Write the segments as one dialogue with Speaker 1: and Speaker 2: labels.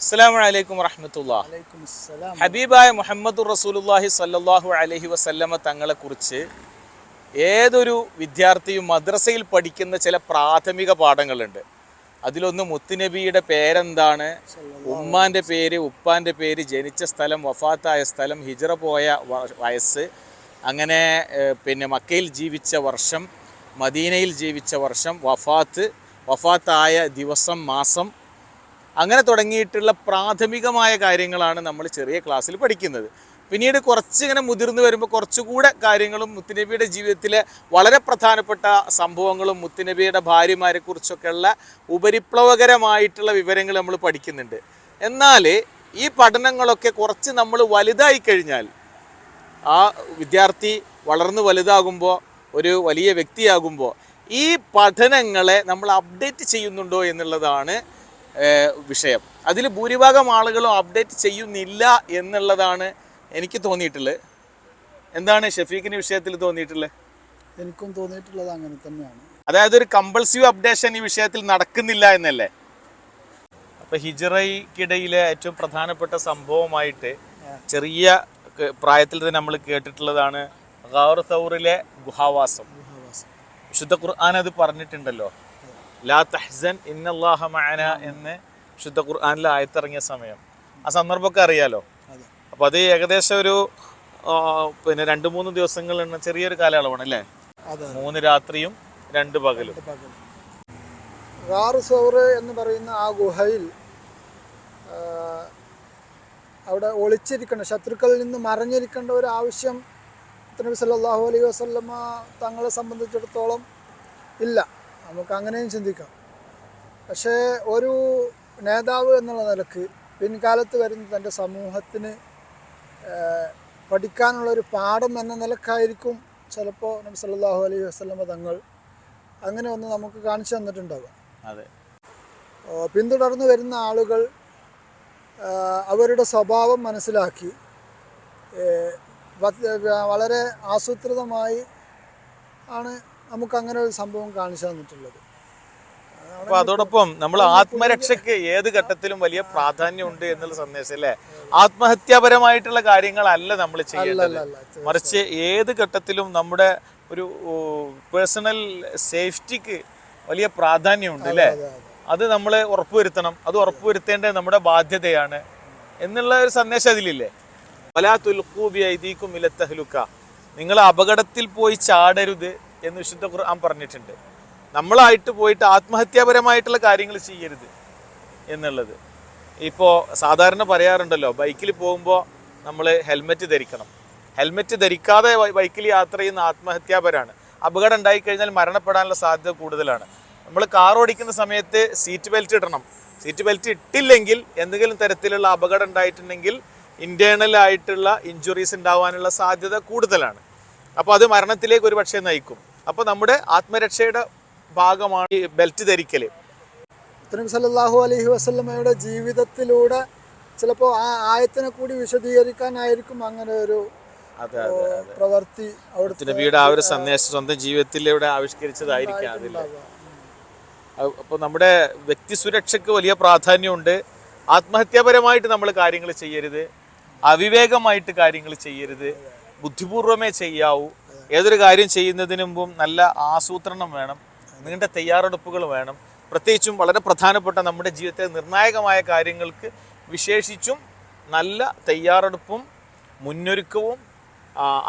Speaker 1: അസ്സലാമു അലൈക്കും വറഹമത്തുള്ള ഹബീബായ മുഹമ്മദ് റസൂലുല്ലാഹി സല്ലാഹു അലൈഹി വസല്ലമ തങ്ങളെക്കുറിച്ച് ഏതൊരു വിദ്യാർത്ഥിയും മദ്രസയിൽ പഠിക്കുന്ന ചില പ്രാഥമിക പാഠങ്ങളുണ്ട്. അതിലൊന്ന് മുത്തുനബിയുടെ പേരെന്താണ്? ഉമ്മാന്റെ പേര് ഉപ്പാന്റെ പേര് ജനിച്ച സ്ഥലം വഫാത്തായ സ്ഥലം ഹിജറ പോയ വയസ്സ് അങ്ങനെ പിന്നെ മക്കയിൽ ജീവിച്ച വർഷം മദീനയിൽ ജീവിച്ച വർഷം വഫാത്ത് വഫാത്തായ ദിവസം മാസം അങ്ങനെ തുടങ്ങിയിട്ടുള്ള പ്രാഥമികമായ കാര്യങ്ങളാണ് നമ്മൾ ചെറിയ ക്ലാസ്സിൽ പഠിക്കുന്നത്. പിന്നീട് കുറച്ചിങ്ങനെ മുതിർന്നു വരുമ്പോൾ കുറച്ചുകൂടെ കാര്യങ്ങളും മുത്തുനബിയുടെ ജീവിതത്തിലെ വളരെ പ്രധാനപ്പെട്ട സംഭവങ്ങളും മുത്തുനബിയുടെ ഭാര്യമാരെ കുറിച്ചൊക്കെയുള്ള ഉപരിപ്ലവകരമായിട്ടുള്ള വിവരങ്ങൾ നമ്മൾ പഠിക്കുന്നുണ്ട്. എന്നാൽ ഈ പഠനങ്ങളൊക്കെ കുറച്ച് നമ്മൾ വലുതായി കഴിഞ്ഞാൽ ആ വിദ്യാർത്ഥി വളർന്നു വലുതാകുമ്പോൾ ഒരു വലിയ വ്യക്തിയാകുമ്പോൾ ഈ പഠനങ്ങളെ നമ്മൾ അപ്ഡേറ്റ് ചെയ്യുന്നുണ്ടോ എന്നുള്ളതാണ് വിഷയം. അതിൽ ഭൂരിഭാഗം ആളുകളും അപ്ഡേറ്റ് ചെയ്യുന്നില്ല എന്നുള്ളതാണ് എനിക്ക് തോന്നിയിട്ടുള്ളത്. എന്താണ് ഷഫീഖിന് വിഷയത്തിൽ തോന്നിയിട്ടുള്ളത്?
Speaker 2: എനിക്കും തോന്നിയിട്ടുള്ളത് അങ്ങനെ തന്നെയാണ്.
Speaker 1: അതായത് ഒരു കമ്പൾസീവ് അപ്ഡേഷൻ ഈ വിഷയത്തിൽ നടക്കുന്നില്ല എന്നല്ലേ? അപ്പൊ ഹിജറയ്ക്കിടയിലെ ഏറ്റവും പ്രധാനപ്പെട്ട സംഭവമായിട്ട് ചെറിയ പ്രായത്തിൽ തന്നെ നമ്മൾ കേട്ടിട്ടുള്ളതാണ് ഗൗർ സൗറിലെ ഗുഹാവാസം.
Speaker 2: ഗുഹാവാസം.
Speaker 1: വിശുദ്ധ ഖുർആൻ അത് പറഞ്ഞിട്ടുണ്ടല്ലോ. ലാ തഹ്സൻ ഇന്നല്ലാഹ മഅന എന്ന് വിശുദ്ധ ഖുർആാനിൽ ആയത്തിറങ്ങിയ സമയം. ആ സന്ദർഭമൊക്കെ അറിയാലോ? അപ്പൊ അത് ഏകദേശം ഒരു പിന്നെ രണ്ട് മൂന്ന് ദിവസങ്ങളുള്ള ചെറിയൊരു കാലയളവാണ് അല്ലേ? മൂന്ന് രാത്രിയും രണ്ട് പകലും.
Speaker 2: എന്ന് പറയുന്ന ആ ഗുഹയിൽ അവിടെ ഒളിച്ചിരിക്കേണ്ട ശത്രുക്കളിൽ നിന്ന് മറഞ്ഞിരിക്കേണ്ട ഒരു ആവശ്യം നബി സല്ലല്ലാഹു അലൈഹി വസല്ലമ തങ്ങളെ സംബന്ധിച്ചിടത്തോളം ഇല്ല. നമുക്ക് അങ്ങനെയും ചിന്തിക്കാം. പക്ഷേ ഒരു നേതാവ് എന്നുള്ള നിലയ്ക്ക് പിൻകാലത്ത് വരുന്ന തന്റെ സമൂഹത്തിന് പഠിക്കാനുള്ളൊരു പാഠം എന്ന നിലക്കായിരിക്കും ചിലപ്പോൾ നബി സല്ലാഹു അലൈഹി വസ്ലമ തങ്ങൾ അങ്ങനെ ഒന്ന് നമുക്ക് കാണിച്ചു തന്നിട്ടുണ്ടാവുക.
Speaker 1: അതെ.
Speaker 2: പിന്തുടർന്ന് വരുന്ന ആളുകൾ അവരുടെ സ്വഭാവം മനസ്സിലാക്കി വളരെ ആസൂത്രിതമായി ആണ് നമുക്ക് അങ്ങനെ ഒരു സംഭവം കാണിച്ചു തന്നിട്ടുള്ളത്.
Speaker 1: അപ്പൊ അതോടൊപ്പം നമ്മൾ ആത്മരക്ഷയ്ക്ക് ഏത് ഘട്ടത്തിലും വലിയ പ്രാധാന്യം ഉണ്ട് എന്നുള്ള സന്ദേശം അല്ലേ? ആത്മഹത്യാപരമായിട്ടുള്ള കാര്യങ്ങളല്ല നമ്മൾ ചെയ്യേണ്ടത്. മറിച്ച് ഏത് ഘട്ടത്തിലും നമ്മുടെ ഒരു പേഴ്സണൽ സേഫ്റ്റിക്ക് വലിയ പ്രാധാന്യമുണ്ട് അല്ലേ?
Speaker 2: അതെ
Speaker 1: നമ്മൾ ഉറപ്പുവരുത്തണം. അത് ഉറപ്പുവരുത്തേണ്ടത് നമ്മുടെ ബാധ്യതയാണ് എന്നുള്ള ഒരു സന്ദേശം അതിലില്ലേ? പല തുൽക്കൂബി ഐദീക്കും ഇലത്തഹലുക്ക. നിങ്ങൾ അപകടത്തിൽ പോയി ചാടരുത്. എന്ന് വിശുദ്ധ ഖുർആൻ പറഞ്ഞിട്ടുണ്ട്. നമ്മളായിട്ട് പോയിട്ട് ആത്മഹത്യാപരമായിട്ടുള്ള കാര്യങ്ങൾ ചെയ്യരുത് എന്നുള്ളത്. ഇപ്പോൾ സാധാരണ പറയാറുണ്ടല്ലോ ബൈക്കിൽ പോകുമ്പോൾ നമ്മൾ ഹെൽമെറ്റ് ധരിക്കണം. ഹെൽമെറ്റ് ധരിക്കാതെ ബൈക്കിൽ യാത്ര ചെയ്യുന്ന ആത്മഹത്യാപരമാണ് അപകടം ഉണ്ടായിക്കഴിഞ്ഞാൽ മരണപ്പെടാനുള്ള സാധ്യത കൂടുതലാണ്. നമ്മൾ കാർ ഓടിക്കുന്ന സമയത്ത് സീറ്റ് ബെൽറ്റ് ഇടണം. സീറ്റ് ബെൽറ്റ് ഇട്ടില്ലെങ്കിൽ എന്തെങ്കിലും തരത്തിലുള്ള അപകടം ഉണ്ടായിട്ടുണ്ടെങ്കിൽ ഇന്റേണൽ ആയിട്ടുള്ള ഇഞ്ചുറീസ് ഉണ്ടാവാനുള്ള സാധ്യത കൂടുതലാണ്. അപ്പോൾ അത് മരണത്തിലേക്ക് ഒരു പക്ഷേ നയിക്കും. അപ്പോൾ നമ്മുടെ ആത്മരക്ഷയുടെ ഭാഗമാണ് ഈ ബെൽറ്റ് ധരിക്കൽ
Speaker 2: നബി സല്ലല്ലാഹു അലൈഹി വസല്ലമയുടെ ജീവിതത്തിലൂടെ ചിലപ്പോൾ ആ ആയത്തിനെ കൂടി വിശദീകരിക്കാനായിരിക്കും അങ്ങനെ ഒരു പ്രവൃത്തി അവിടുത്തെ
Speaker 1: നബിയുടെ ആ ഒരു സന്ദേശം സ്വന്തം ജീവിതത്തിലൂടെ ആവിഷ്കരിച്ചതായിരിക്കാം അതിൽ. അപ്പോൾ നമ്മുടെ വ്യക്തി സുരക്ഷയ്ക്ക് വലിയ പ്രാധാന്യമുണ്ട്. ആത്മഹത്യാപരമായിട്ട് നമ്മൾ കാര്യങ്ങൾ ചെയ്യരുത്. അവിവേകമായിട്ട് കാര്യങ്ങൾ ചെയ്യരുത്. ബുദ്ധിപൂർവമേ ചെയ്യാവൂ. ഏതൊരു കാര്യം ചെയ്യുന്നതിന് മുമ്പും നല്ല ആസൂത്രണം വേണം. നീണ്ട തയ്യാറെടുപ്പുകൾ വേണം. പ്രത്യേകിച്ചും വളരെ പ്രധാനപ്പെട്ട നമ്മുടെ ജീവിതത്തെ നിർണായകമായ കാര്യങ്ങൾക്ക് വിശേഷിച്ചും നല്ല തയ്യാറെടുപ്പും മുന്നൊരുക്കവും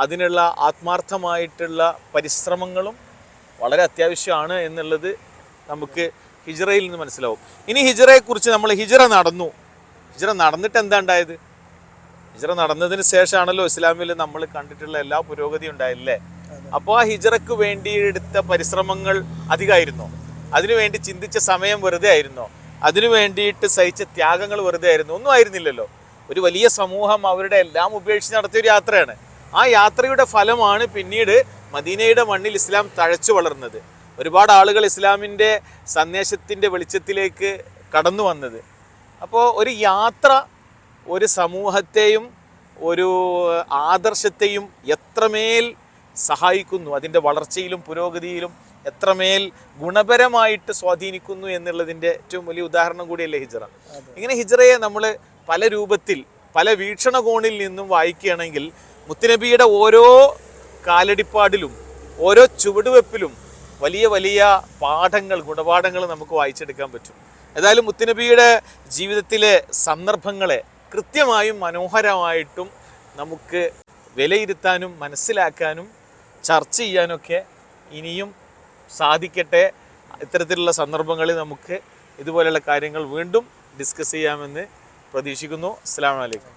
Speaker 1: അതിനുള്ള ആത്മാർത്ഥമായിട്ടുള്ള പരിശ്രമങ്ങളും വളരെ അത്യാവശ്യമാണ് എന്നുള്ളത് നമുക്ക് ഹിജറയിൽ നിന്ന് മനസ്സിലാവും. ഇനി ഹിജറയെക്കുറിച്ച് നമ്മൾ ഹിജറ നടന്നു. ഹിജറ നടന്നിട്ട് എന്താ ഉണ്ടായത്? ഹിജറ നടന്നതിന് ശേഷമാണല്ലോ ഇസ്ലാമിൽ നമ്മൾ കണ്ടിട്ടുള്ള എല്ലാ പുരോഗതി ഉണ്ടായില്ലേ? അപ്പോൾ ആ ഹിജറക്ക് വേണ്ടി എടുത്ത പരിശ്രമങ്ങൾ അധികമായിരുന്നോ. അതിനുവേണ്ടി ചിന്തിച്ച സമയം വെറുതെ ആയിരുന്നോ. അതിനു വേണ്ടിയിട്ട് സഹിച്ച ത്യാഗങ്ങൾ വെറുതെ ആയിരുന്നു. ഒന്നും ആയിരുന്നില്ലല്ലോ. ഒരു വലിയ സമൂഹം അവരുടെ എല്ലാം ഉപേക്ഷിച്ച് നടത്തിയ ഒരു യാത്രയാണ്. ആ യാത്രയുടെ ഫലമാണ് പിന്നീട് മദീനയുടെ മണ്ണിൽ ഇസ്ലാം തഴച്ചു വളർന്നത്. ഒരുപാട് ആളുകൾ ഇസ്ലാമിന്റെ സന്ദേശത്തിന്റെ വെളിച്ചത്തിലേക്ക് കടന്നു വന്നത്. അപ്പോൾ ഒരു യാത്ര ഒരു സമൂഹത്തെയും ഒരു ആദർശത്തെയും എത്രമേൽ സഹായിക്കുന്നു അതിന്റെ വളർച്ചയിലും പുരോഗതിയിലും എത്രമേൽ ഗുണപരമായിട്ട് സ്വാധീനിക്കുന്നു എന്നുള്ളതിന്റെ ഏറ്റവും വലിയ ഉദാഹരണം കൂടിയല്ലേ ഹിജറ. ഇങ്ങനെ ഹിജറയെ നമ്മൾ പല രൂപത്തിൽ പല വീക്ഷണകോണിൽ നിന്നും വായിക്കുകയാണെങ്കിൽ മുത്തുനബിയുടെ ഓരോ കാലടിപ്പാടിലും ഓരോ ചുവടുവെപ്പിലും വലിയ വലിയ പാഠങ്ങൾ ഗുണപാഠങ്ങൾ നമുക്ക് വായിച്ചെടുക്കാൻ പറ്റും. ഏതായാലും മുത്തുനബിയുടെ ജീവിതത്തിലെ സന്ദർഭങ്ങളെ കൃത്യമായും മനോഹരമായിട്ടും നമുക്ക് വിലയിരുത്താനും മനസ്സിലാക്കാനും ചർച്ച ചെയ്യാനൊക്കെ ഇനിയും സാധിക്കട്ടെ. ഇത്തരത്തിലുള്ള സന്ദർഭങ്ങളിൽ നമുക്ക് ഇതുപോലെയുള്ള കാര്യങ്ങൾ വീണ്ടും ഡിസ്കസ് ചെയ്യാമെന്ന് പ്രതീക്ഷിക്കുന്നു. അസ്സാം വലൈക്കും